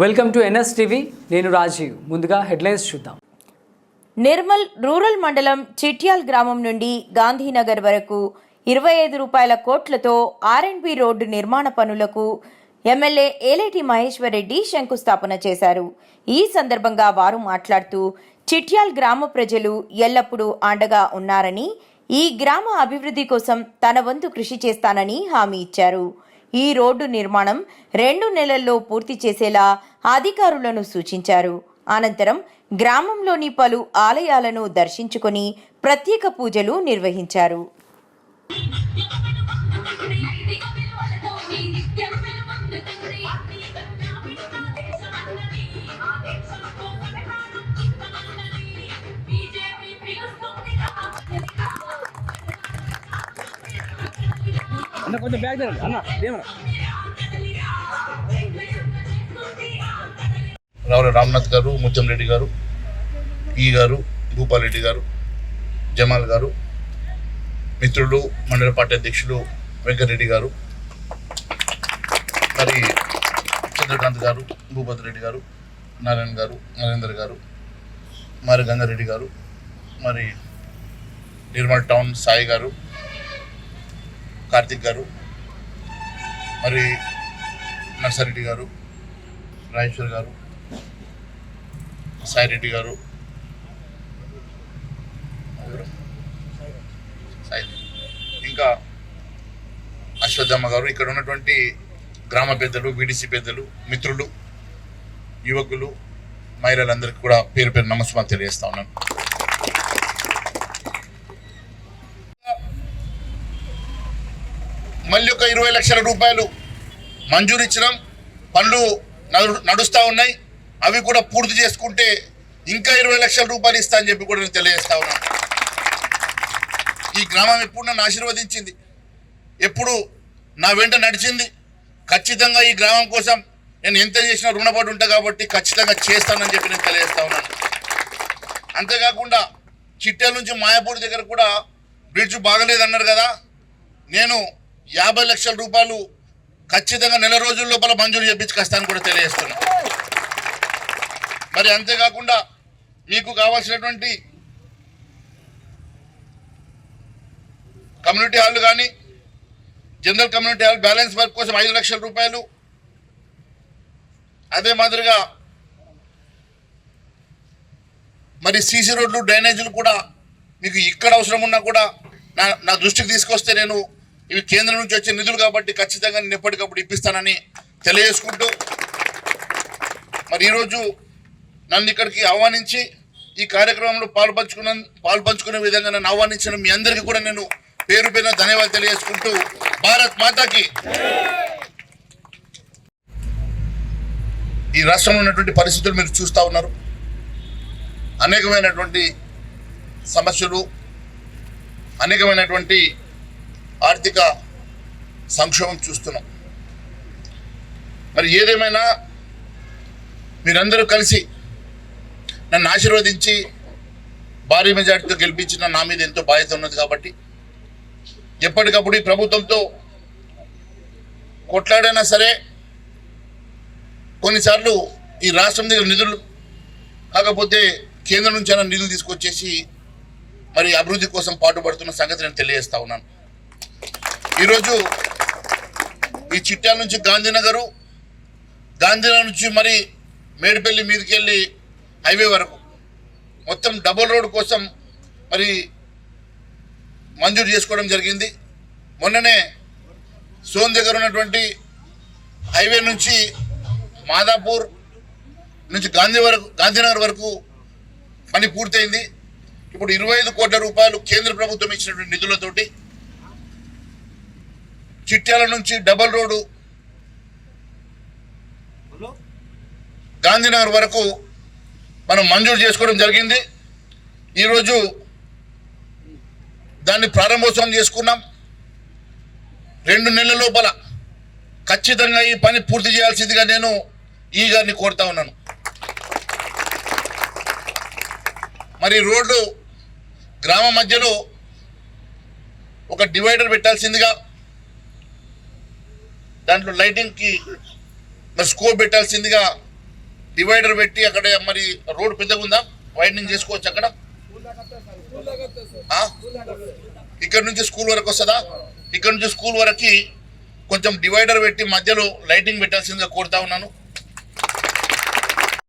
Welcome to NS TV. నేను రాజీవ్. ముందుగా headlines చూద్దాం. నిర్మల్ రూరల్ మండలం చిట్యాల్ గ్రామం నుండి గాంధీనగర్ వరకు ఇరవై ఐదు రూపాయల కోట్లతో ఆర్ఎండ్బి రోడ్డు నిర్మాణ పనులకు ఎమ్మెల్యే ఏలేటి మహేశ్వర్ రెడ్డి శంకుస్థాపన చేశారు. ఈ సందర్భంగా వారు మాట్లాడుతూ చిట్యాల్ గ్రామ ప్రజలు ఎల్లప్పుడూ అండగా ఉన్నారని ఈ గ్రామ అభివృద్ధి కోసం తన వంతు కృషి చేస్తానని హామీ ఇచ్చారు. ఈ రోడ్డు నిర్మాణం రెండు నెలల్లో పూర్తి చేసేలా అధికారులను సూచించారు. అనంతరం గ్రామంలోని పలు ఆలయాలను దర్శించుకొని ప్రత్యేక పూజలు నిర్వహించారు. అన్న కొంచెం బ్యాగ్ జరగండి అన్న ఏమన్నా? రావుల రామ్నాథ్ గారు ముత్యంరెడ్డి గారు ఈ గారు భూపాల్ రెడ్డి గారు జమాల్ గారు మిత్రులు మండల పార్టీ అధ్యక్షులు వెంకటరెడ్డి గారు మరి చంద్రకాంత్ గారు భూపతి రెడ్డి గారు నారాయణ గారు నరేందర్ గారు మరి గంగారెడ్డి గారు మరి నిర్మల్ టౌన్ సాయి గారు కార్తిక్ గారు మరి నర్సారెడ్డి గారు రాజేశ్వర్ గారు సాయిరెడ్డి గారు సాయి ఇంకా అశ్వత్థమ్మ గారు ఇక్కడ ఉన్నటువంటి గ్రామ పెద్దలు బీడీసీ పెద్దలు మిత్రులు యువకులు మహిళలందరికీ కూడా పేరు పేరు నమస్కారం తెలియజేస్తా ఉన్నాను. మళ్ళీ ఒక ఇరవై లక్షల రూపాయలు మంజూరు ఇచ్చినాం. పనులు నడు నడుస్తూ ఉన్నాయి. అవి కూడా పూర్తి చేసుకుంటే ఇంకా ఇరవై లక్షల రూపాయలు ఇస్తా అని చెప్పి కూడా నేను తెలియజేస్తా ఉన్నాను ఈ గ్రామం ఎప్పుడు నన్ను ఆశీర్వదించింది. ఎప్పుడు నా వెంట నడిచింది. ఖచ్చితంగా ఈ గ్రామం కోసం నేను ఎంత చేసినా రుణపడి ఉంటా కాబట్టి ఖచ్చితంగా చేస్తానని చెప్పి నేను తెలియజేస్తా ఉన్నాను అంతేకాకుండా చిట్టెల నుంచి మాయాపూర్ దగ్గర కూడా బ్రిడ్జ్ బాగలేదన్నారు కదా. నేను యాభై లక్షల రూపాయలు ఖచ్చితంగా నెల రోజుల లోపల మంజూరు చేపించుకొస్తాను కూడా తెలియజేస్తున్నా. మరి అంతేకాకుండా మీకు కావాల్సినటువంటి కమ్యూనిటీ హాల్ కానీ general community hall balance work కోసం ఐదు లక్షల రూపాయలు అదే మాదిరిగా మరి సీసీ రోడ్లు డ్రైనేజీలు కూడా మీకు ఇక్కడ అవసరం ఉన్నా కూడా నా నా దృష్టికి తీసుకొస్తే నేను ఇవి కేంద్రం నుంచి వచ్చే నిధులు కాబట్టి ఖచ్చితంగా నేను ఎప్పటికప్పుడు ఇప్పిస్తానని తెలియజేసుకుంటూ మరి ఈరోజు నన్ను ఇక్కడికి ఆహ్వానించి ఈ కార్యక్రమంలో పాల్పంచుకున్న పాల్పంచుకునే విధంగా నన్ను ఆహ్వానించిన మీ అందరికీ కూడా నేను పేరు పేరున ధన్యవాదాలు తెలియజేసుకుంటూ భారత్ మాతాకి. ఈ రాష్ట్రంలో ఉన్నటువంటి పరిస్థితులు మీరు చూస్తూ ఉన్నారు. అనేకమైనటువంటి సమస్యలు అనేకమైనటువంటి ఆర్థిక సంక్షోభం చూస్తున్నాం. మరి ఏదేమైనా మీరందరూ కలిసి నన్ను ఆశీర్వదించి భారీ మెజార్టీతో గెలిపించిన నా మీద ఎంతో బాధ్యత ఉన్నది కాబట్టి ఎప్పటికప్పుడు ఈ ప్రభుత్వంతో కొట్లాడైనా సరే కొన్నిసార్లు ఈ రాష్ట్రం దగ్గర నిధులు కాకపోతే కేంద్రం నుంచి అయినా నిధులు తీసుకొచ్చేసి మరి అభివృద్ధి కోసం పాటుపడుతున్న సంగతి నేను తెలియజేస్తా ఉన్నాను. ఈరోజు ఈ చిట్యాల నుంచి గాంధీనగరు గాంధీనగర్ నుంచి మరి మేడిపల్లి మీదకి వెళ్ళి హైవే వరకు. మొత్తం డబుల్ రోడ్ కోసం మరి మంజూరు చేసుకోవడం జరిగింది. మొన్ననే సోన్ దగ్గర ఉన్నటువంటి హైవే నుంచి మాదాపూర్ నుంచి గాంధీ వరకు గాంధీనగర్ వరకు పని పూర్తయింది. ఇప్పుడు ఇరవై ఐదు కోట్ల రూపాయలు కేంద్ర ప్రభుత్వం ఇచ్చినటువంటి నిధులతోటి చిట్యాల నుంచి డబల్ రోడ్డు. గాంధీనగర్ వరకు మనం మంజూరు చేసుకోవడం జరిగింది. ఈరోజు దాన్ని ప్రారంభోత్సవం చేసుకున్నాం. రెండు నెలల లోపల ఖచ్చితంగా ఈ పని పూర్తి చేయాల్సిందిగా నేను ఈ గారిని కోరుతా ఉన్నాను. మరి రోడ్డు గ్రామ మధ్యలో ఒక డివైడర్ పెట్టాల్సిందిగా దాంట్లో లైటింగ్కి మరి స్కోప్ పెట్టాల్సిందిగా డివైడర్ పెట్టి అక్కడ మరి రోడ్ పెద్దగా ఉందా వైడనింగ్ చేసుకోవచ్చు అక్కడ? ఇక్కడ నుంచి స్కూల్ వరకు వస్తుందా? ఇక్కడ నుంచి స్కూల్ వరకు కొంచెం డివైడర్ పెట్టి మధ్యలో లైటింగ్ పెట్టాల్సిందిగా కోరుతా ఉన్నాను.